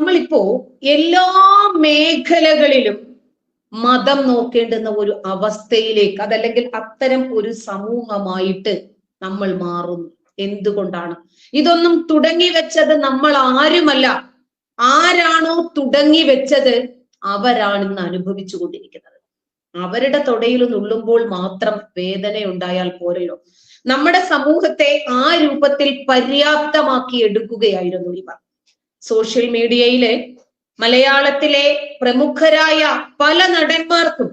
നമ്മളിപ്പോ എല്ലാ മേഖലകളിലും മതം നോക്കേണ്ടുന്ന ഒരു അവസ്ഥയിലേക്ക് അതല്ലെങ്കിൽ അത്തരം ഒരു സമൂഹമായിട്ട് നമ്മൾ മാറുന്നു. എന്തുകൊണ്ടാണ്? ഇതൊന്നും തുടങ്ങി വെച്ചത് നമ്മൾ ആരുമല്ല. ആരാണോ തുടങ്ങി വെച്ചത് അവരാണ് ഇന്ന് അനുഭവിച്ചു കൊണ്ടിരിക്കുന്നത്. അവരുടെ തൊടയിൽ നുള്ളുമ്പോൾ മാത്രം വേദന ഉണ്ടായാൽ പോരല്ലോ. നമ്മുടെ സമൂഹത്തെ ആ രൂപത്തിൽ പര്യാപ്തമാക്കി എടുക്കുകയായിരുന്നു ഇവർ. സോഷ്യൽ മീഡിയയിലെ മലയാളത്തിലെ പ്രമുഖരായ പല നടന്മാർക്കും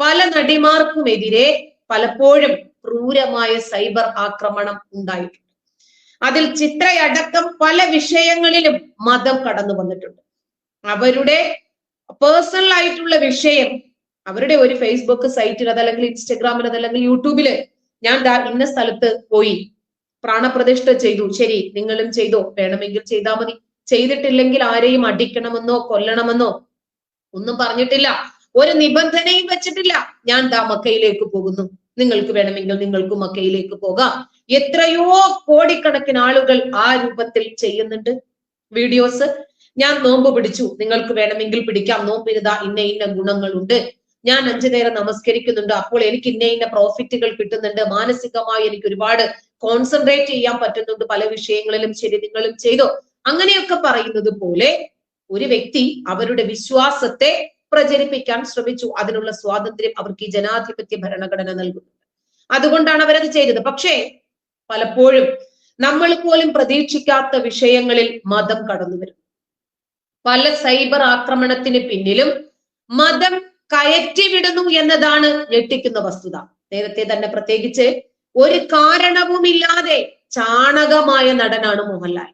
പല നടിമാർക്കുമെതിരെ പലപ്പോഴും ക്രൂരമായ സൈബർ ആക്രമണം ഉണ്ടായിട്ടുണ്ട്. അതിൽ ചിത്രയടക്കം പല വിഷയങ്ങളിലും മതം കടന്നു വന്നിട്ടുണ്ട്. അവരുടെ പേഴ്സണൽ ആയിട്ടുള്ള വിഷയം അവരുടെ ഒരു ഫേസ്ബുക്ക് സൈറ്റിൽ അതല്ലെങ്കിൽ ഇൻസ്റ്റഗ്രാമിൽ അതല്ലെങ്കിൽ യൂട്യൂബിൽ ഞാൻ ഇന്ന സ്ഥലത്ത് പോയി പ്രാണപ്രതിഷ്ഠ ചെയ്തു ശരി നിങ്ങളും ചെയ്തോ വേണമെങ്കിൽ ചെയ്താൽ മതി. ചെയ്തിട്ടില്ലെങ്കിൽ ആരെയും അടിക്കണമെന്നോ കൊല്ലണമെന്നോ ഒന്നും പറഞ്ഞിട്ടില്ല. ഒരു നിബന്ധനയും വെച്ചിട്ടില്ല. ഞാൻ ദാ മക്കയിലേക്ക് പോകുന്നു. നിങ്ങൾക്ക് വേണമെങ്കിൽ നിങ്ങൾക്കും മക്കയിലേക്ക് പോകാം. എത്രയോ കോടിക്കണക്കിന് ആളുകൾ ആ രൂപത്തിൽ ചെയ്യുന്നുണ്ട്. വീഡിയോസ് ഞാൻ നോമ്പ് പിടിച്ചു. നിങ്ങൾക്ക് വേണമെങ്കിൽ പിടിക്കാം. നോമ്പിരുതാ ഇന്ന ഇന്ന ഗുണങ്ങളുണ്ട്. ഞാൻ അഞ്ചു നേരം നമസ്കരിക്കുന്നുണ്ട്. അപ്പോൾ എനിക്ക് ഇന്ന ഇന്ന പ്രോഫിറ്റുകൾ കിട്ടുന്നുണ്ട്. മാനസികമായി എനിക്ക് ഒരുപാട് കോൺസെൻട്രേറ്റ് ചെയ്യാൻ പറ്റുന്നുണ്ട്. പല വിഷയങ്ങളിലും ശരി നിങ്ങളും ചെയ്തോ. അങ്ങനെയൊക്കെ പറയുന്നത് പോലെ ഒരു വ്യക്തി അവരുടെ വിശ്വാസത്തെ പ്രചരിപ്പിക്കാൻ ശ്രമിച്ചു. അതിനുള്ള സ്വാതന്ത്ര്യം അവർക്ക് ഈ ജനാധിപത്യ ഭരണഘടന നൽകുന്നുണ്ട്. അതുകൊണ്ടാണ് അവരത് ചെയ്തത്. പക്ഷേ പലപ്പോഴും നമ്മൾ പോലും പ്രതീക്ഷിക്കാത്ത വിഷയങ്ങളിൽ മതം കടന്നു വരും. പല സൈബർ ആക്രമണത്തിന് പിന്നിലും മതം കയറ്റിവിടുന്നു എന്നതാണ് ഞെട്ടിക്കുന്ന വസ്തുത. നേരത്തെ തന്നെ പ്രത്യേകിച്ച് ഒരു കാരണവുമില്ലാതെ ചാണകമായ നടനാണ് മോഹൻലാൽ.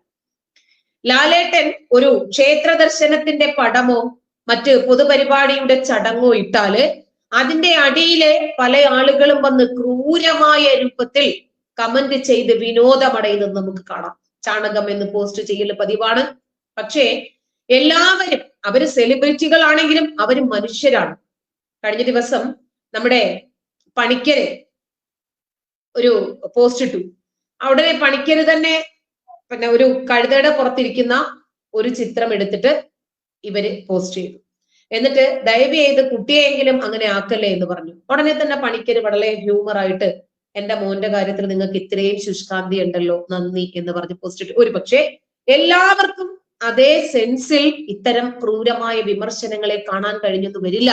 ലാലേട്ടൻ ഒരു ക്ഷേത്ര ദർശനത്തിന്റെ പടമോ മറ്റ് പൊതുപരിപാടിയുടെ ചടങ്ങോ ഇട്ടാൽ അതിന്റെ അടിയിലെ പല ആളുകളും വന്ന് ക്രൂരമായ രൂപത്തിൽ കമന്റ് ചെയ്ത് വിനോദമടയുന്നത് നമുക്ക് കാണാം. ചാണകം എന്ന് പോസ്റ്റ് ചെയ്യൽ പതിവാണ്. പക്ഷേ എല്ലാവരും അവർ സെലിബ്രിറ്റികളാണെങ്കിലും അവർ മനുഷ്യരാണ്. കഴിഞ്ഞ ദിവസം നമ്മുടെ പണിക്കര് ഒരു പോസ്റ്റ് ഇട്ടു. അവിടെ പണിക്കര് തന്നെ പിന്നെ ഒരു കഴുതയുടെ പുറത്തിരിക്കുന്ന ഒരു ചിത്രം എടുത്തിട്ട് ഇവർ പോസ്റ്റ് ചെയ്തു. എന്നിട്ട് ദയവ് ചെയ്ത് കുട്ടിയെങ്കിലും അങ്ങനെ ആക്കല്ലേ എന്ന് പറഞ്ഞു. ഉടനെ തന്നെ പണിക്കര് വളരെ ഹ്യൂമർ ആയിട്ട് എന്റെ മോന്റെ കാര്യത്തിൽ നിങ്ങൾക്ക് ഇത്രയും ശുഷ്കാന്തി ഉണ്ടല്ലോ നന്ദി എന്ന് പറഞ്ഞ് പോസ്റ്റ് ഇട്ടു. ഒരു പക്ഷേ എല്ലാവർക്കും അതേ സെൻസിൽ ഇത്തരം ക്രൂരമായ വിമർശനങ്ങളെ കാണാൻ കഴിഞ്ഞെന്ന് വരില്ല.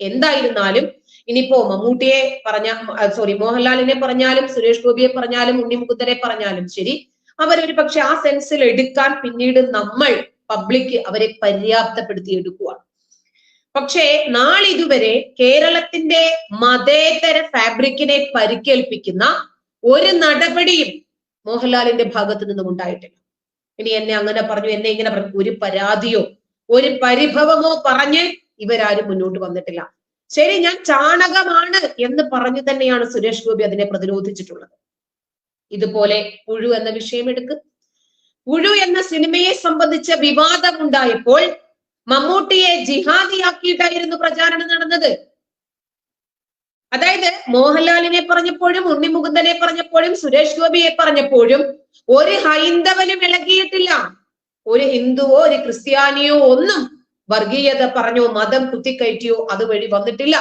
എന്തായിരുന്നാലും ഇനിയിപ്പോ മമ്മൂട്ടിയെ പറഞ്ഞ സോറി മോഹൻലാലിനെ പറഞ്ഞാലും സുരേഷ് ഗോപിയെ പറഞ്ഞാലും ഉണ്ണിമുകുന്ദരെ പറഞ്ഞാലും ശരി അവരൊരു പക്ഷെ ആ സെൻസിൽ എടുക്കാൻ പിന്നീട് നമ്മൾ പബ്ലിക് അവരെ പര്യാപ്തപ്പെടുത്തി എടുക്കുകയാണ് പക്ഷേ നാളിതുവരെ കേരളത്തിന്റെ മതേതര ഫാബ്രിക്കിനെ പരിക്കേൽപ്പിക്കുന്ന ഒരു നടപടിയും മോഹൻലാലിന്റെ ഭാഗത്തു നിന്നും ഉണ്ടായിട്ടില്ല. ഇനി എന്നെ അങ്ങനെ പറഞ്ഞു എന്നെ ഇങ്ങനെ പറഞ്ഞു ഒരു പരാതിയോ ഒരു പരിഭവമോ പറഞ്ഞ് ഇവരാരും മുന്നോട്ട് വന്നിട്ടില്ല. ശരി ഞാൻ ചാണകമാണ് എന്ന് പറഞ്ഞു തന്നെയാണ് സുരേഷ് ഗോപി അതിനെ പ്രതിരോധിച്ചിട്ടുള്ളത്. ഇതുപോലെ പുഴു എന്ന വിഷയം എടുക്ക്. പുഴു എന്ന സിനിമയെ സംബന്ധിച്ച വിവാദം ഉണ്ടായപ്പോൾ മമ്മൂട്ടിയെ ജിഹാദിയാക്കിയിട്ടായിരുന്നു പ്രചാരണം നടന്നത്. അതായത് മോഹൻലാലിനെ പറഞ്ഞപ്പോഴും ഉണ്ണിമുകുന്ദനെ പറഞ്ഞപ്പോഴും സുരേഷ് ഗോപിയെ പറഞ്ഞപ്പോഴും ഒരു ഹൈന്ദവനും ഇളകിയിട്ടില്ല. ഒരു ഹിന്ദുവോ ഒരു ക്രിസ്ത്യാനിയോ ഒന്നും വർഗീയത പറഞ്ഞോ മതം കുത്തിക്കയറ്റിയോ അതുവഴി വന്നിട്ടില്ല.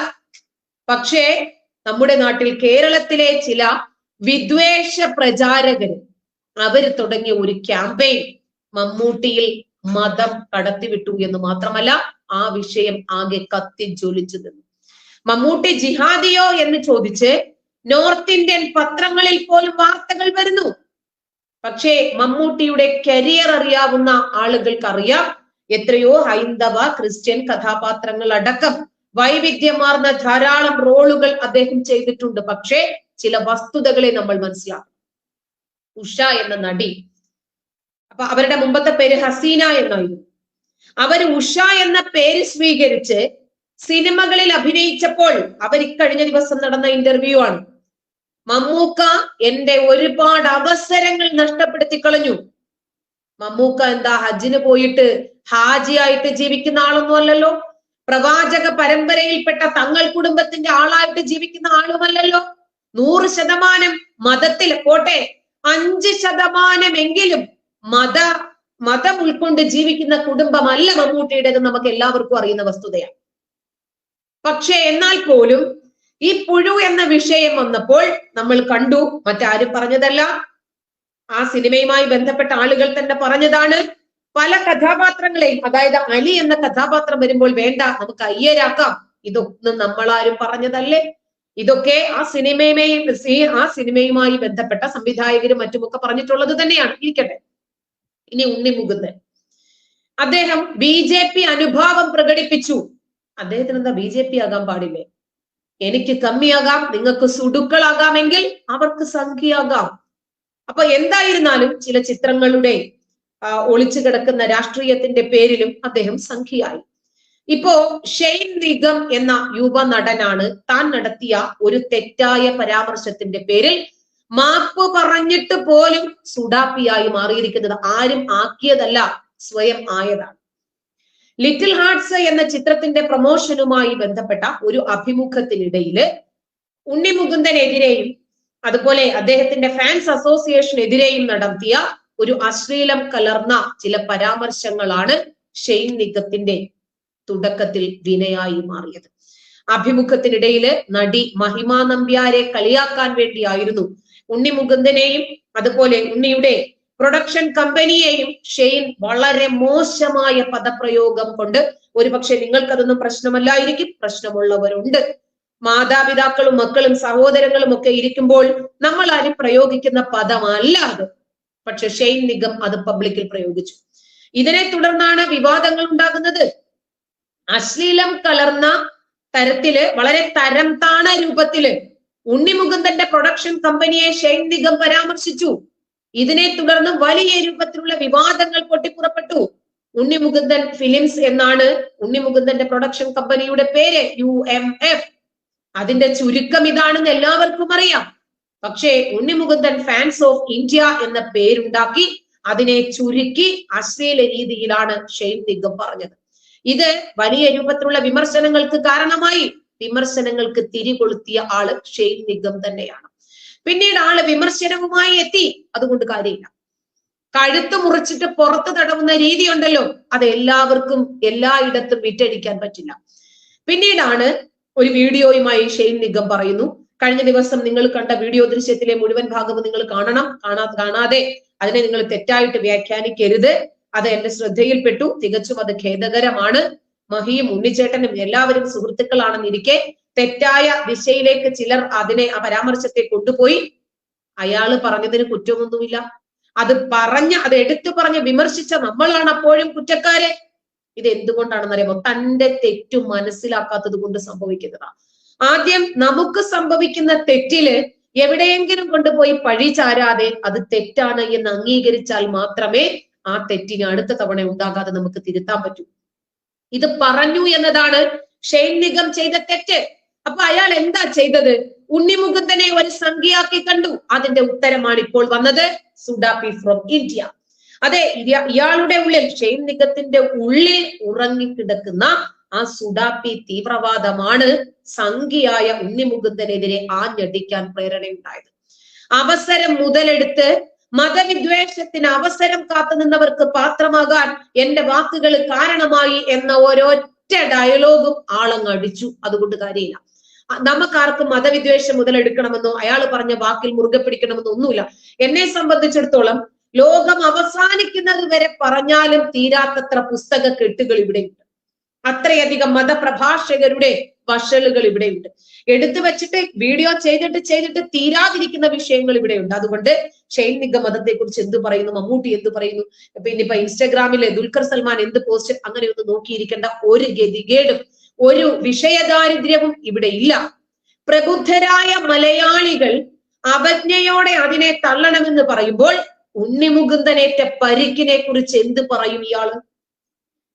പക്ഷേ നമ്മുടെ നാട്ടിൽ കേരളത്തിലെ ചില വിദ്വേഷ പ്രചാരകർ അവർ തുടങ്ങിയ ഒരു ക്യാമ്പയിൻ മമ്മൂട്ടിയിൽ മതം കടത്തിവിട്ടു എന്ന് മാത്രമല്ല ആ വിഷയം ആകെ കത്തി ജ്വലിച്ചു നിന്നു. മമ്മൂട്ടി ജിഹാദിയോ എന്ന് ചോദിച്ച് നോർത്ത് ഇന്ത്യൻ പത്രങ്ങളിൽ പോലും വാർത്തകൾ വരുന്നു. പക്ഷേ മമ്മൂട്ടിയുടെ കരിയർ അറിയാവുന്ന ആളുകൾക്ക് അറിയാം എത്രയോ ഹൈന്ദവ ക്രിസ്ത്യൻ കഥാപാത്രങ്ങൾ അടക്കം വൈവിധ്യമാർന്ന ധാരാളം റോളുകൾ അദ്ദേഹം ചെയ്തിട്ടുണ്ട്. പക്ഷേ ചില വസ്തുതകളെ നമ്മൾ മനസ്സിലാക്കണം. ഉഷ എന്ന നടി. അപ്പൊ അവരുടെ മുമ്പത്തെ പേര് ഹസീന എന്നായിരുന്നു. അവർ ഉഷ എന്ന പേര് സ്വീകരിച്ച് സിനിമകളിൽ അഭിനയിച്ചപ്പോൾ അവർ ഇക്കഴിഞ്ഞ ദിവസം നടന്ന ഇന്റർവ്യൂ ആണ്. മമ്മൂക്ക എന്റെ ഒരുപാട് അവസരങ്ങൾ നഷ്ടപ്പെടുത്തി കളഞ്ഞു. മമ്മൂക്ക എന്താ ഹജ്ജിന് പോയിട്ട് ഹാജിയായിട്ട് ജീവിക്കുന്ന ആളൊന്നും അല്ലല്ലോ പ്രവാചക പരമ്പരയിൽപ്പെട്ട തങ്ങൾ കുടുംബത്തിന്റെ ആളായിട്ട് ജീവിക്കുന്ന ആളുമല്ലല്ലോ? നൂറ് ശതമാനം മതത്തിൽ പോട്ടെ അഞ്ച് ശതമാനമെങ്കിലും മത മതം ഉൾക്കൊണ്ട് ജീവിക്കുന്ന കുടുംബമല്ല മമ്മൂട്ടിയുടേത് നമുക്ക് എല്ലാവർക്കും അറിയുന്ന വസ്തുതയാണ്. പക്ഷേ എന്നാൽ പോലും ഈ പുഴു എന്ന വിഷയം വന്നപ്പോൾ നമ്മൾ കണ്ടു മറ്റാരും പറഞ്ഞതല്ല. ആ സിനിമയുമായി ബന്ധപ്പെട്ട ആളുകൾ തന്നെ പറഞ്ഞതാണ്. പല കഥാപാത്രങ്ങളെയും അതായത് അലി എന്ന കഥാപാത്രം വരുമ്പോൾ വേണ്ട നമുക്ക് അയ്യരാക്കാം. ഇതൊന്നും നമ്മളാരും പറഞ്ഞതല്ലേ? ഇതൊക്കെ ആ സിനിമയുമായി ആ സിനിമയുമായി ബന്ധപ്പെട്ട സംവിധായകരും മറ്റുമൊക്കെ പറഞ്ഞിട്ടുള്ളത് തന്നെയാണ്. ഇരിക്കട്ടെ. ഇനി ഉണ്ണി മുകുന്ദൻ. അദ്ദേഹം ബി ജെ പി അനുഭാവം പ്രകടിപ്പിച്ചു. അദ്ദേഹത്തിന് എന്താ ബി ജെ പി ആകാൻ പാടില്ലേ? എനിക്ക് കമ്മിയാകാം നിങ്ങൾക്ക് സുടുക്കളാകാമെങ്കിൽ അവർക്ക് സംഖ്യയാകാം. അപ്പൊ എന്തായിരുന്നാലും ചില ചിത്രങ്ങളുടെ ഒളിച്ചു കിടക്കുന്ന രാഷ്ട്രീയത്തിന്റെ പേരിലും അദ്ദേഹം സംഖ്യയായി. ഇപ്പോ ഷെയ്ൻ നിഗം എന്ന യുവ നടനാണ് താൻ നടത്തിയ ഒരു തെറ്റായ പരാമർശത്തിന്റെ പേരിൽ മാപ്പ് പറഞ്ഞിട്ട് പോലും സുഡാപ്പിയായി മാറിയിരിക്കുന്നത് ആരും ആക്കിയതല്ല സ്വയം ആയതാണ്. ലിറ്റിൽ ഹാർട്സ് എന്ന ചിത്രത്തിന്റെ പ്രൊമോഷനുമായി ബന്ധപ്പെട്ട ഒരു അഭിമുഖത്തിനിടയിൽ ഉണ്ണിമുകുന്ദനെതിരെയും അതുപോലെ അദ്ദേഹത്തിന്റെ ഫാൻസ് അസോസിയേഷനെതിരെയും നടത്തിയ ഒരു അശ്ലീലം കലർന്ന ചില പരാമർശങ്ങളാണ് ഷെയ്ൻ നിഗത്തിന്റെ തുടക്കത്തിൽ വിനയായി മാറിയത്. അഭിമുഖത്തിനിടയിൽ നടി മഹിമ നമ്പ്യാരെ കളിയാക്കാൻ വേണ്ടിയായിരുന്നു ഉണ്ണി മുകുന്ദനെയും അതുപോലെ ഉണ്ണിയുടെ പ്രൊഡക്ഷൻ കമ്പനിയെയും ഷെയ്ൻ വളരെ മോശമായ പദപ്രയോഗം കൊണ്ട് ഒരുപക്ഷെ നിങ്ങൾക്കതൊന്നും പ്രശ്നമല്ലായിരിക്കും പ്രശ്നമുള്ളവരുണ്ട്. മാതാപിതാക്കളും മക്കളും സഹോദരങ്ങളും ഒക്കെ ഇരിക്കുമ്പോൾ നമ്മൾ ആരും പ്രയോഗിക്കുന്ന പദമല്ല അത് പക്ഷെ ഷെയ്ൻ നിഗം അത് പബ്ലിക്കിൽ പ്രയോഗിച്ചു. ഇതിനെ തുടർന്നാണ് വിവാദങ്ങൾ ഉണ്ടാകുന്നത്. അശ്ലീലം കലർന്ന തരത്തിൽ വളരെ തരം താണ രൂപത്തിൽ ഉണ്ണിമുകുന്ദന്റെ പ്രൊഡക്ഷൻ കമ്പനിയെ ഷെയ്ൻ നിഗം പരാമർശിച്ചു. ഇതിനെ തുടർന്ന് വലിയ രൂപത്തിലുള്ള വിവാദങ്ങൾ പൊട്ടിപ്പുറപ്പെട്ടു. ഉണ്ണിമുകുന്ദൻ ഫിലിംസ് എന്നാണ് ഉണ്ണിമുകുന്ദന്റെ പ്രൊഡക്ഷൻ കമ്പനിയുടെ പേര് യു എം എഫ് അതിന്റെ ചുരുക്കം ഇതാണെന്ന് എല്ലാവർക്കും അറിയാം. പക്ഷേ ഉണ്ണിമുകുന്ദൻ ഫാൻസ് ഓഫ് ഇന്ത്യ എന്ന പേരുണ്ടാക്കി അതിനെ ചുരുക്കി അശ്ലീല രീതിയിലാണ് ഷെയ്ൻ നിഗം പറഞ്ഞത്. ഇത് വലിയ രൂപത്തിലുള്ള വിമർശനങ്ങൾക്ക് കാരണമായി. വിമർശനങ്ങൾക്ക് തിരികൊളുത്തിയ ആൾ ഷെയ്ൻ നിഗം തന്നെയാണ്. പിന്നീട് ആൾ വിമർശനവുമായി എത്തി. അതുകൊണ്ട് കാര്യമില്ല. കഴുത്ത് മുറിച്ചിട്ട് പുറത്ത് തടവുന്ന രീതി ഉണ്ടല്ലോ അത് എല്ലാവർക്കും എല്ലായിടത്തും വിറ്റഴിക്കാൻ പറ്റില്ല. പിന്നീടാണ് ഒരു വീഡിയോയുമായി ഷെയ്ൻ നിഗം പറയുന്നു. കഴിഞ്ഞ ദിവസം നിങ്ങൾ കണ്ട വീഡിയോ ദൃശ്യത്തിലെ മുഴുവൻ ഭാഗവും നിങ്ങൾ കാണണം. കാണാ കാണാതെ അതിനെ നിങ്ങൾ തെറ്റായിട്ട് വ്യാഖ്യാനിക്കരുത്. അത് എന്റെ ശ്രദ്ധയിൽപ്പെട്ടു. തികച്ചും അത് ഖേദകരമാണ്. മഹിയും ഉണ്ണിച്ചേട്ടനും എല്ലാവരും സുഹൃത്തുക്കളാണെന്നിരിക്കെ തെറ്റായ ദിശയിലേക്ക് ചിലർ അതിനെ ആ പരാമർശത്തെ കൊണ്ടുപോയി. അയാൾ പറഞ്ഞതിന് കുറ്റമൊന്നുമില്ല. അത് പറഞ്ഞ അത് എടുത്തു പറഞ്ഞ് വിമർശിച്ച നമ്മളാണ് അപ്പോഴും കുറ്റക്കാരെ. ഇത് എന്തുകൊണ്ടാണെന്നറിയാമോ തന്റെ തെറ്റു മനസ്സിലാക്കാത്തത് കൊണ്ട് സംഭവിക്കുന്നതാ. ആദ്യം നമുക്ക് സംഭവിക്കുന്ന തെറ്റിൽ എവിടെയെങ്കിലും കൊണ്ടുപോയി പഴി ചാരാതെ അത് തെറ്റാണ് എന്ന് അംഗീകരിച്ചാൽ മാത്രമേ ആ തെറ്റിന് അടുത്ത തവണ ഉണ്ടാകാതെ നമുക്ക് തിരുത്താൻ പറ്റും. ഇത് പറഞ്ഞു എന്നതാണ് ഷെയ്ൻ നിഗം ചെയ്ത തെറ്റ്. അപ്പൊ അയാൾ എന്താ ചെയ്തത്? ഉണ്ണിമുകുന്ദനെ ഒരു സംഖ്യയാക്കി കണ്ടു. അതിന്റെ ഉത്തരമാണ് ഇപ്പോൾ വന്നത് സുഡാപി ഫ്രം ഇന്ത്യ അതെ ഇയാളുടെ ഉള്ളിൽ ഷെയ്ൻ നിഗത്തിന്റെ ഉള്ളിൽ ഉറങ്ങിക്കിടക്കുന്ന ആ സുഡാപ്പി തീവ്രവാദമാണ് സംഖ്യയായ ഉണ്ണിമുകുന്ദനെതിരെ ആഞ്ഞടിക്കാൻ പ്രേരണയുണ്ടായത്. അവസരം മുതലെടുത്ത് മതവിദ്വേഷത്തിന് അവസരം കാത്തു നിന്നവർക്ക് പാത്രമാകാൻ എന്റെ വാക്കുകൾ കാരണമായി എന്ന ഒരൊറ്റ ഡയലോഗും ആളങ്ങ് അടിച്ചു. അതുകൊണ്ട് കാര്യമില്ല. നമുക്കാർക്കും മതവിദ്വേഷം മുതലെടുക്കണമെന്നോ അയാൾ പറഞ്ഞ വാക്കിൽ മുറുകെ പിടിക്കണമെന്നോ ഒന്നുമില്ല. എന്നെ സംബന്ധിച്ചിടത്തോളം ലോകം അവസാനിക്കുന്നത് വരെ പറഞ്ഞാലും തീരാത്തത്ര പുസ്തക കെട്ടുകൾ ഇവിടെയുണ്ട്. അത്രയധികം മതപ്രഭാഷകരുടെ വഷളുകൾ ഇവിടെയുണ്ട് എടുത്തു വെച്ചിട്ട് വീഡിയോ ചെയ്തിട്ട് ചെയ്തിട്ട് തീരാതിരിക്കുന്ന വിഷയങ്ങൾ ഇവിടെയുണ്ട് അതുകൊണ്ട് ഷെയ്ൻ നിഗമതത്തെ കുറിച്ച് എന്ത് പറയുന്നു മമ്മൂട്ടി എന്ത് പറയുന്നു പിന്നെ ഇപ്പൊ ഇൻസ്റ്റാഗ്രാമിലെ ദുൽഖർ സൽമാൻ എന്ത് പോസ്റ്റ് അങ്ങനെ അങ്ങനെയൊന്നും നോക്കിയിരിക്കേണ്ട ഒരു ഗതികേടും ഒരു വിഷയദാരിദ്ര്യവും ഇവിടെ ഇല്ല. പ്രബുദ്ധരായ മലയാളികൾ അവജ്ഞയോടെ അതിനെ തള്ളണമെന്ന് പറയുമ്പോൾ ഉണ്ണിമുകുന്ദനേറ്റ പരിക്കിനെ കുറിച്ച് എന്ത് പറയും ഇയാൾ?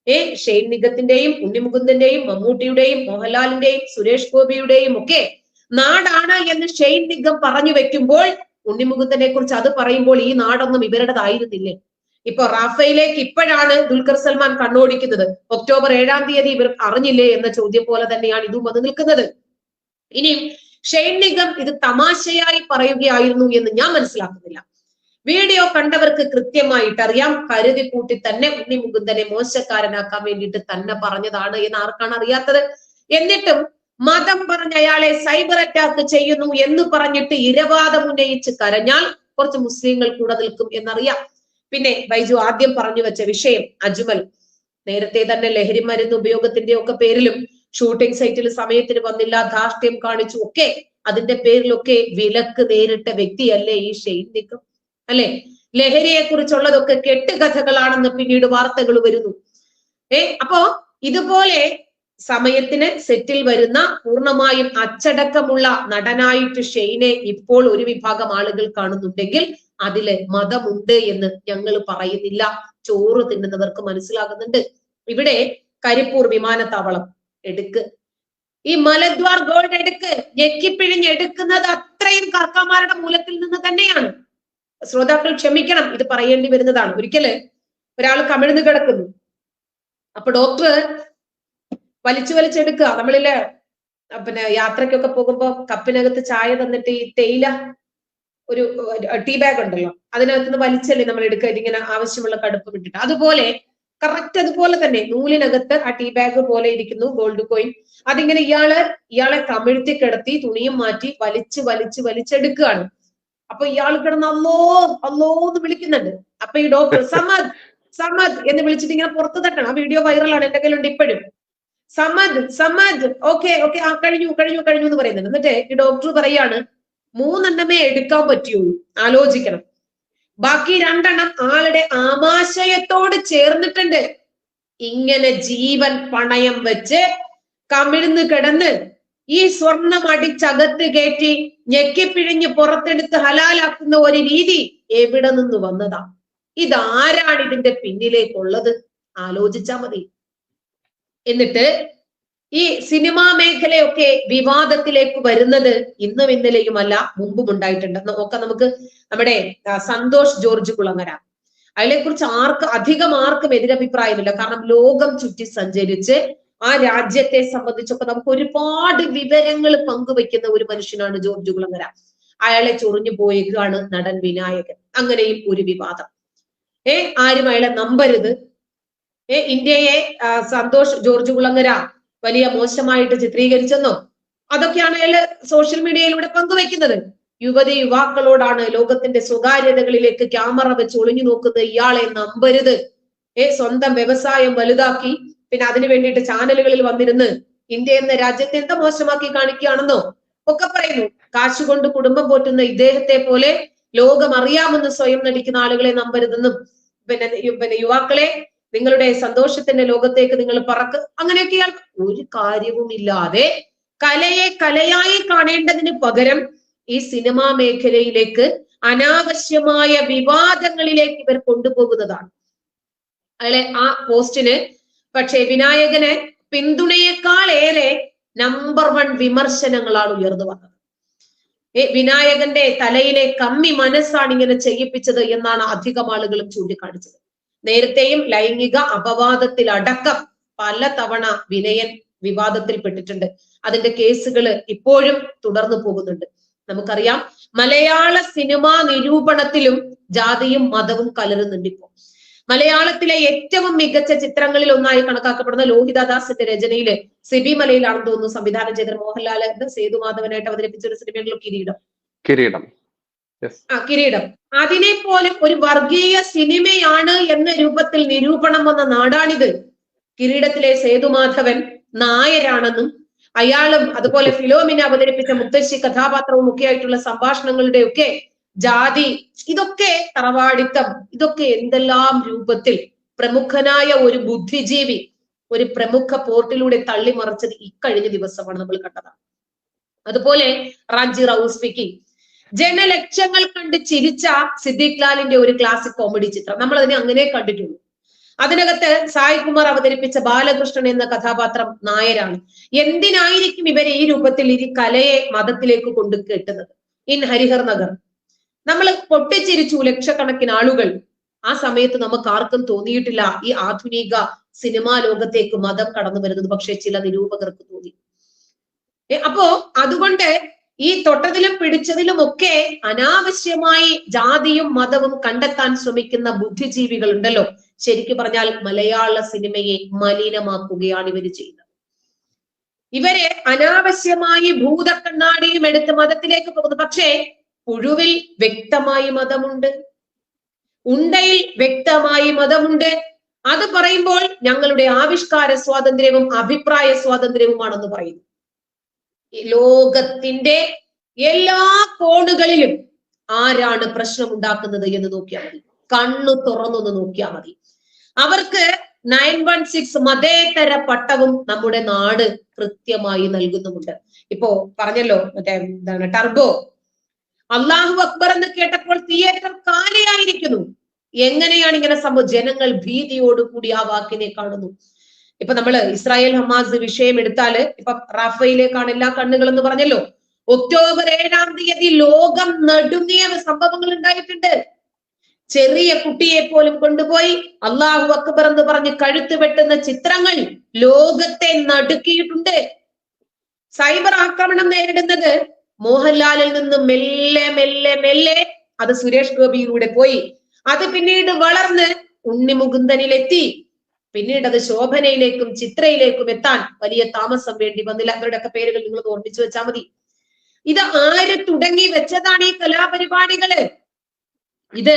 ഏ ഷെയ്ൻ നിഗത്തിന്റെയും ഉണ്ണിമുകുന്ദന്റെയും മമ്മൂട്ടിയുടെയും മോഹൻലാലിന്റെയും സുരേഷ് ഗോപിയുടെയും ഒക്കെ നാടാണ് എന്ന് ഷെയ്ൻ നിഗം പറഞ്ഞു വെക്കുമ്പോൾ ഉണ്ണിമുകുന്ദനെ കുറിച്ച് അത് പറയുമ്പോൾ ഈ നാടൊന്നും ഇവരുടേതായിരുന്നില്ലേ? ഇപ്പൊ റാഫയിലേക്ക് ഇപ്പോഴാണ് ദുൽഖർ സൽമാൻ കണ്ണോടിക്കുന്നത്. ഒക്ടോബർ ഏഴാം തീയതി ഇവർ അറിഞ്ഞില്ലേ എന്ന ചോദ്യം പോലെ തന്നെയാണ് ഇതും വന്ന് നിൽക്കുന്നത്. ഇനിയും ഷെയ്ൻ നിഗം ഇത് തമാശയായി പറയുകയായിരുന്നു എന്ന് ഞാൻ മനസ്സിലാക്കുന്നില്ല. വീഡിയോ കണ്ടവർക്ക് കൃത്യമായിട്ട് അറിയാം കരുതി കൂട്ടി തന്നെ ഉണ്ണി മുകുന്ദനെ മോശക്കാരനാക്കാൻ വേണ്ടിയിട്ട് തന്നെ പറഞ്ഞതാണ് എന്ന് ആർക്കാണ് അറിയാത്തത്? എന്നിട്ടും മതം പറഞ്ഞ അയാളെ സൈബർ അറ്റാക്ക് ചെയ്യുന്നു എന്ന് പറഞ്ഞിട്ട് ഇരവാദം ഉന്നയിച്ച് കരഞ്ഞാൽ കുറച്ച് മുസ്ലിങ്ങൾ കൂടെ നിൽക്കും എന്നറിയാം. പിന്നെ ബൈജു ആദ്യം പറഞ്ഞു വെച്ച വിഷയം അജ്മൽ. നേരത്തെ തന്നെ ലഹരി മരുന്ന് ഉപയോഗത്തിന്റെ ഒക്കെ പേരിലും ഷൂട്ടിംഗ് സൈറ്റിൽ സമയത്തിന് വന്നില്ല ധാർഷ്ട്യം കാണിച്ചു. ഒക്കെ അതിന്റെ പേരിലൊക്കെ വിലക്ക് നേരിട്ട വ്യക്തിയല്ലേ ഈ ഷെയ്ൻ നിക്കം അല്ലെ? ലഹരിയെ കുറിച്ചുള്ളതൊക്കെ കെട്ടുകഥകളാണെന്ന് പിന്നീട് വാർത്തകൾ വരുന്നു. ഏ അപ്പോ ഇതുപോലെ സമയത്തിന് സെറ്റിൽ വരുന്ന പൂർണമായും അച്ചടക്കമുള്ള നടനായിട്ട് ഷെയ്നെ ഇപ്പോൾ ഒരു വിഭാഗം ആളുകൾ കാണുന്നുണ്ടെങ്കിൽ അതിൽ മതമുണ്ട് എന്ന് ഞങ്ങൾ പറയുന്നില്ല. ചോറ് തിന്നുന്നവർക്ക് മനസ്സിലാകുന്നുണ്ട്. ഇവിടെ കരിപ്പൂർ വിമാനത്താവളം എടുക്ക്. ഈ മലദ്വാർ ഗോൾഡ് എടുക്ക്. ഞെക്കിപ്പിഴിഞ്ഞ് എടുക്കുന്നത് അത്രയും കർക്കന്മാരുടെ മൂലത്തിൽ നിന്ന് തന്നെയാണ്. ശ്രോതാക്കൾ ക്ഷമിക്കണം ഇത് പറയേണ്ടി വരുന്നതാണ്. ഒരിക്കൽ ഒരാൾ കമിഴ്ന്ന് കിടക്കുന്നു. അപ്പൊ ഡോക്ടർ വലിച്ചു വലിച്ചെടുക്കുക. നമ്മളിലെ പിന്നെ യാത്രയ്ക്കൊക്കെ പോകുമ്പോ കപ്പിനകത്ത് ചായ തന്നിട്ട് ഈ തേയില ഒരു ടീ ബാഗ് ഉണ്ടല്ലോ അതിനകത്ത് നിന്ന് വലിച്ചല്ലേ നമ്മൾ എടുക്കുക? ഇതിങ്ങനെ ആവശ്യമുള്ള കടുപ്പ് വിട്ടിട്ട് അതുപോലെ കറക്റ്റ് അതുപോലെ തന്നെ നൂലിനകത്ത് ആ ടീ ബാഗ് പോലെ ഇരിക്കുന്നു ഗോൾഡ് കോയിൻ. അതിങ്ങനെ ഇയാൾ ഇയാളെ കമിഴ്ത്തി കിടത്തി തുണിയും മാറ്റി വലിച്ച് വലിച്ച് വലിച്ചെടുക്കുകയാണ്. അപ്പൊ ഇയാൾ കിടന്ന് അല്ലോ അല്ലോ എന്ന് വിളിക്കുന്നുണ്ട്. അപ്പൊ ഈ ഡോക്ടർ സമദ് സമദ് എന്ന് വിളിച്ചിട്ട് ഇങ്ങനെ പുറത്ത് തട്ടണം. ആ വീഡിയോ വൈറലാണ് എന്റെ കയ്യിലുണ്ട് ഇപ്പോഴും. സമദ് സമദ് ഓക്കെ ഓക്കെ ആ കഴിഞ്ഞു കഴിഞ്ഞു കഴിഞ്ഞു എന്ന് പറയുന്നുണ്ട്. എന്നിട്ട് ഈ ഡോക്ടർ പറയാണ് മൂന്നെണ്ണമേ എടുക്കാൻ പറ്റുള്ളൂ ആലോചിക്കണം. ബാക്കി രണ്ടെണ്ണം ആളുടെ ആമാശയത്തോട് ചേർന്നിട്ടുണ്ട്. ഇങ്ങനെ ജീവൻ പണയം വെച്ച് കമിഴ്ന്ന് കിടന്ന് ഈ സ്വർണം അടിച്ചകത്ത് കയറ്റി ഞെക്കിപ്പിഴിഞ്ഞ് പുറത്തെടുത്ത് ഹലാലാക്കുന്ന ഒരു രീതി എവിടെ നിന്ന് വന്നതാ? ഇതാരാണ് ഇതിന്റെ പിന്നിലേക്കുള്ളത്? ആലോചിച്ചാ മതി. എന്നിട്ട് ഈ സിനിമാ മേഖലയൊക്കെ വിവാദത്തിലേക്ക് വരുന്നത് ഇന്നും ഇന്നലെയുമല്ല മുമ്പും ഉണ്ടായിട്ടുണ്ട്. നോക്ക നമുക്ക് നമ്മുടെ സന്തോഷ് ജോർജ് കുളങ്ങര. അതിനെ കുറിച്ച് ആർക്ക് അധികം ആർക്കും എതിരഭിപ്രായമില്ല. കാരണം ലോകം ചുറ്റി സഞ്ചരിച്ച് ആ രാജ്യത്തെ സംബന്ധിച്ചൊക്കെ നമുക്ക് ഒരുപാട് വിവരങ്ങൾ പങ്കുവെക്കുന്ന ഒരു മനുഷ്യനാണ് ജോർജ് കുളങ്ങര. അയാളെ ചൊറിഞ്ഞു പോയേക്കാണ് നടൻ വിനായകൻ. അങ്ങനെയും ഒരു വിവാദം. ഏ ആരും അയാളെ നമ്പരുത്. ഏ ഇന്ത്യയെ സന്തോഷ് ജോർജ് കുളങ്ങര വലിയ മോശമായിട്ട് ചിത്രീകരിച്ചെന്നോ അതൊക്കെയാണ് അയാൾ സോഷ്യൽ മീഡിയയിലൂടെ പങ്കുവെക്കുന്നത് യുവതി യുവാക്കളോടാണ് ലോകത്തിന്റെ സ്വകാര്യതകളിലേക്ക് ക്യാമറ വെച്ച് ഒളിഞ്ഞു നോക്കുന്നത്. ഇയാളെ നമ്പരുത്. ഏ സ്വന്തം വ്യവസായം വലുതാക്കി. പിന്നെ അതിനു വേണ്ടിയിട്ട് ചാനലുകളിൽ വന്നിരുന്ന് ഇന്ത്യ എന്ന രാജ്യത്തെ എന്താ മോശമാക്കി കാണിക്കുകയാണെന്നോ ഒക്കെ പറയുന്നു. കാശുകൊണ്ട് കുടുംബം പോറ്റുന്ന ഇദ്ദേഹത്തെ പോലെ ലോകം അറിയാമെന്ന് സ്വയം നടിക്കുന്ന ആളുകളെ നമ്പരുതെന്നും പിന്നെ പിന്നെ യുവാക്കളെ നിങ്ങളുടെ സന്തോഷത്തിന്റെ ലോകത്തേക്ക് നിങ്ങൾ പറക്ക്. അങ്ങനെയൊക്കെ ഒരു കാര്യവുമില്ലാതെ കലയെ കലയായി കാണേണ്ടതിന് പകരം ഈ സിനിമാ മേഖലയിലേക്ക് അനാവശ്യമായ വിവാദങ്ങളിലേക്ക് ഇവർ കൊണ്ടുപോകുന്നതാണ്. അല്ലെ ആ പോസ്റ്റിന് പക്ഷേ വിനായകന് പിന്തുണയേക്കാൾ ഏറെ നമ്പർ വൺ വിമർശനങ്ങളാണ് ഉയർന്നു വന്നത്. വിനായകന്റെ തലയിലെ കമ്മി മനസ്സാണ് ഇങ്ങനെ ചെയ്യിപ്പിച്ചത് എന്നാണ് അധികം ആളുകളും ചൂണ്ടിക്കാണിച്ചത്. നേരത്തെയും ലൈംഗിക അപവാദത്തിൽ അടക്കം പല തവണ വിനയൻ വിവാദത്തിൽപ്പെട്ടിട്ടുണ്ട് അതിന്റെ കേസുകൾ ഇപ്പോഴും തുടർന്നു പോകുന്നുണ്ട്. നമുക്കറിയാം മലയാള സിനിമാ നിരൂപണത്തിലും ജാതിയും മതവും കലരുന്നുണ്ട് ഇപ്പോ മലയാളത്തിലെ ഏറ്റവും മികച്ച ചിത്രങ്ങളിൽ ഒന്നായി കണക്കാക്കപ്പെടുന്ന ലോഹിതദാസിന്റെ രചനയിൽ സിബി മലയിലാണെന്ന് തോന്നുന്നു. സംവിധാനം ചെയ്ത മോഹൻലാൽ സേതുമാധവനായിട്ട് അവതരിപ്പിച്ച ഒരു സിനിമയുള്ള കിരീടം. കിരീടം. ആ കിരീടം. അതിനെ പോലും ഒരു വർഗീയ സിനിമയാണ് എന്ന രൂപത്തിൽ നിരൂപണം വന്ന നാടാണിത്. കിരീടത്തിലെ സേതുമാധവൻ നായരാണെന്നും അയാളും അതുപോലെ ഫിലോമിനെ അവതരിപ്പിച്ച മുത്തശ്ശി കഥാപാത്രവും ഒക്കെ ആയിട്ടുള്ള സംഭാഷണങ്ങളുടെ ഒക്കെ ജാതി ഇതൊക്കെ തറവാടിത്തം ഇതൊക്കെ എന്തെല്ലാം രൂപത്തിൽ പ്രമുഖനായ ഒരു ബുദ്ധിജീവി ഒരു പ്രമുഖ പോർട്ടിലൂടെ തള്ളിമറിച്ചത് ഇക്കഴിഞ്ഞ ദിവസമാണ് നമ്മൾ കണ്ടത്. അതുപോലെ റാഞ്ചി റൌസ് സ്പീക്കിംഗ് ജനലക്ഷങ്ങൾ കണ്ട് ചിരിച്ച സിദ്ദിഖ് ലാലിന്റെ ഒരു ക്ലാസിക് കോമഡി ചിത്രം. നമ്മൾ അതിനെ അങ്ങനെ കണ്ടിട്ടുള്ളൂ. അതിനകത്ത് സായി കുമാർ അവതരിപ്പിച്ച ബാലകൃഷ്ണൻ എന്ന കഥാപാത്രം നായരാണ്. എന്തിനായിരിക്കും ഇവരെ ഈ രൂപത്തിൽ ഈ കലയെ മതത്തിലേക്ക് കൊണ്ടു കെട്ടുന്നത്? ഇൻ ഹരിഹർ നഗർ. നമ്മൾ പൊട്ടിച്ചിരിച്ചു ലക്ഷക്കണക്കിന് ആളുകൾ. ആ സമയത്ത് നമുക്ക് ആർക്കും തോന്നിയിട്ടില്ല ഈ ആധുനിക സിനിമാ ലോകത്തേക്ക് മതം കടന്നു വരുന്നത്. പക്ഷെ ചില നിരൂപകർക്ക് തോന്നി. അപ്പോ അതുകൊണ്ട് ഈ തൊട്ടതിലും പിടിച്ചതിലും ഒക്കെ അനാവശ്യമായി ജാതിയും മതവും കണ്ടെത്താൻ ശ്രമിക്കുന്ന ബുദ്ധിജീവികൾ ഉണ്ടല്ലോ ശരിക്കു പറഞ്ഞാൽ മലയാള സിനിമയെ മലിനമാക്കുകയാണ് ഇവർ ചെയ്യുന്നത്. ഇവരെ അനാവശ്യമായി ഭൂതക്കണ്ണാടിയും എടുത്ത് മതത്തിലേക്ക് പോകുന്നു. പക്ഷേ പുഴുവിൽ വ്യക്തമായി മതമുണ്ട്. ഉണ്ടയിൽ വ്യക്തമായി മതമുണ്ട്. അത് പറയുമ്പോൾ ഞങ്ങളുടെ ആവിഷ്കാര സ്വാതന്ത്ര്യവും അഭിപ്രായ സ്വാതന്ത്ര്യവുമാണെന്ന് പറയുന്നു. ലോകത്തിന്റെ എല്ലാ കോണുകളിലും ആരാണ് പ്രശ്നം ഉണ്ടാക്കുന്നത് എന്ന് നോക്കിയാൽ മതി. കണ്ണു തുറന്നൊന്ന് നോക്കിയാൽ മതി. അവർക്ക് നയൻ വൺ സിക്സ് മതേതര പട്ടവും നമ്മുടെ നാട് കൃത്യമായി നൽകുന്നുമുണ്ട്. ഇപ്പോ പറഞ്ഞല്ലോ മറ്റേ എന്താണ് ടർബോ അള്ളാഹു അക്ബർ എന്ന് കേട്ടപ്പോൾ തിയേറ്റർ കാലയായിരിക്കുന്നു എങ്ങനെയാണ് ഇങ്ങനെ സംഭവം? ജനങ്ങൾ ഭീതിയോട് കൂടി ആ വാക്കിനെ കാണുന്നു. ഇപ്പൊ നമ്മൾ ഇസ്രായേൽ ഹമാസ് വിഷയം എടുത്താൽ ഇപ്പൊ റാഫയിലേക്കാണ് എല്ലാ കണ്ണുകൾ എന്ന് പറഞ്ഞല്ലോ. ഒക്ടോബർ ഏഴാം തീയതി ലോകം നടുങ്ങിയ സംഭവങ്ങൾ ഉണ്ടായിട്ടുണ്ട്. ചെറിയ കുട്ടിയെ പോലും കൊണ്ടുപോയി അള്ളാഹു അക്ബർ എന്ന് പറഞ്ഞ് കഴുത്ത് വെട്ടുന്ന ചിത്രങ്ങൾ ലോകത്തെ നടുക്കിയിട്ടുണ്ട്. സൈബർ ആക്രമണം നേരിടുന്നത് മോഹൻലാലിൽ നിന്ന് മെല്ലെ മെല്ലെ മെല്ലെ അത് സുരേഷ് ഗോപിയിലൂടെ പോയി. അത് പിന്നീട് വളർന്ന് ഉണ്ണിമുകുന്ദനിലെത്തി. പിന്നീട് അത് ശോഭനയിലേക്കും ചിത്രയിലേക്കും എത്താൻ വലിയ താമസം വേണ്ടി വന്നില്ല. അവരുടെയൊക്കെ പേരുകൾ നിങ്ങൾ ഓർമ്മിച്ചു വെച്ചാൽ മതി. ഇത് ആര് തുടങ്ങി വെച്ചതാണ് ഈ കലാപരിപാടികൾ? ഇത്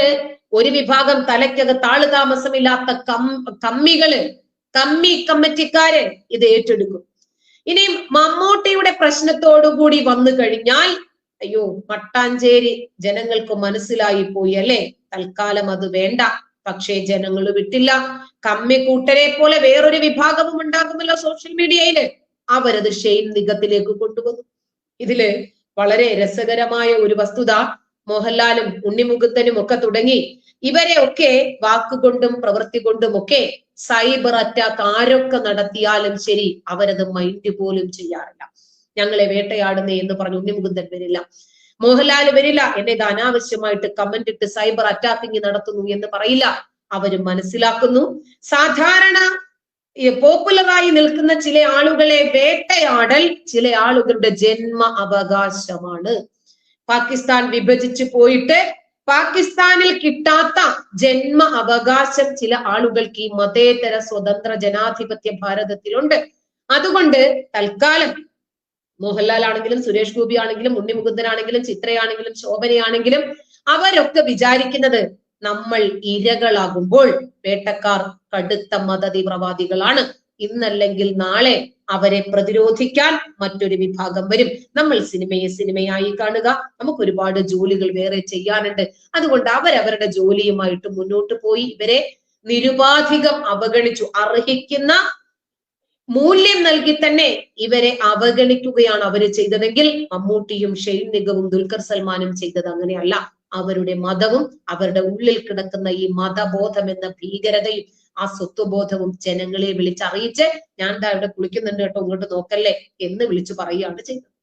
ഒരു വിഭാഗം തലയ്ക്കകത്ത് ആൾ കം കമ്മികൾ കമ്മി കമ്മിറ്റിക്കാര് ഇത് ഏറ്റെടുക്കും. ഇനി മമ്മൂട്ടിയുടെ പ്രശ്നത്തോടുകൂടി വന്നു കഴിഞ്ഞാൽ അയ്യോ മട്ടാഞ്ചേരി ജനങ്ങൾക്ക് മനസ്സിലായി പോയി അല്ലെ? തൽക്കാലം അത് വേണ്ട. പക്ഷേ ജനങ്ങൾ വിട്ടില്ല. കമ്മി കൂട്ടരെ പോലെ വേറൊരു വിഭാഗവും ഉണ്ടാകുമല്ലോ സോഷ്യൽ മീഡിയയിൽ. അവരത് ഷെയിൻ നിഗത്തിലേക്ക് കൊണ്ടുവന്നു. ഇതിൽ വളരെ രസകരമായ ഒരു വസ്തുത മോഹൻലാലും ഉണ്ണിമുകുത്തനും ഒക്കെ തുടങ്ങി. ഇവരെ ഒക്കെ വാക്കുകൊണ്ടും പ്രവൃത്തി കൊണ്ടും ഒക്കെ സൈബർ അറ്റാക്ക് ആരൊക്കെ നടത്തിയാലും ശരി അവരത് മൈൻഡ് പോലും ചെയ്യാറില്ല. ഞങ്ങളെ വേട്ടയാടുന്നേ എന്ന് പറഞ്ഞു ഉണ്ണിമുകുന്ദൻ വരില്ല. മോഹൻലാൽ വരില്ല. എന്നെ ഇത് അനാവശ്യമായിട്ട് കമന്റ് ഇട്ട് സൈബർ അറ്റാക്കിങ് നടത്തുന്നു എന്ന് പറയില്ല. അവർ മനസ്സിലാക്കുന്നു. സാധാരണ പോപ്പുലറായി നിൽക്കുന്ന ചില ആളുകളെ വേട്ടയാടൽ ചില ആളുകളുടെ ജന്മ അവകാശമാണ്. പാകിസ്ഥാൻ വിഭജിച്ചു പോയിട്ട് പാകിസ്ഥാനിൽ കിട്ടാത്ത ജന്മ അവകാശം ചില ആളുകൾക്ക് ഈ മതേതര സ്വതന്ത്ര ജനാധിപത്യ ഭാരതത്തിലുണ്ട്. അതുകൊണ്ട് തൽക്കാലം മോഹൻലാൽ ആണെങ്കിലും സുരേഷ് ഗോപി ആണെങ്കിലും ഉണ്ണിമുകുന്ദനാണെങ്കിലും ചിത്രയാണെങ്കിലും ശോഭനയാണെങ്കിലും അവരൊക്കെ വിചാരിക്കുന്നത് നമ്മൾ ഇരകളാകുമ്പോൾ വേട്ടക്കാർ കടുത്ത മതതീവ്രവാദികളാണ്. ഇന്നല്ലെങ്കിൽ നാളെ അവരെ പ്രതിരോധിക്കാൻ മറ്റൊരു വിഭാഗം വരും. നമ്മൾ സിനിമയെ സിനിമയായി കാണുക. നമുക്ക് ഒരുപാട് ജോലികൾ വേറെ ചെയ്യാനുണ്ട്. അതുകൊണ്ട് അവരവരുടെ ജോലിയുമായിട്ട് മുന്നോട്ട് പോയി ഇവരെ നിരുപാധികം അവഗണിച്ചു. അർഹിക്കുന്ന മൂല്യം നൽകി തന്നെ ഇവരെ അവഗണിക്കുകയാണ് അവർ ചെയ്തതെങ്കിൽ മമ്മൂട്ടിയും ഷെയ്ൻ നിഗവും ദുൽഖർ സൽമാനും ചെയ്തത് അങ്ങനെയല്ല. അവരുടെ മതവും അവരുടെ ഉള്ളിൽ കിടക്കുന്ന ഈ മതബോധം എന്ന ഭീകരതയും ആ സ്വത്വബോധവും ജനങ്ങളെ വിളിച്ചറിയിച്ച് ഞാൻ ദാ ഇവിടെ കുളിക്കുന്നുണ്ട് കേട്ടോ ഇങ്ങോട്ട് നോക്കല്ലേ എന്ന് വിളിച്ചു പറയുകയാണ് ചെയ്തത്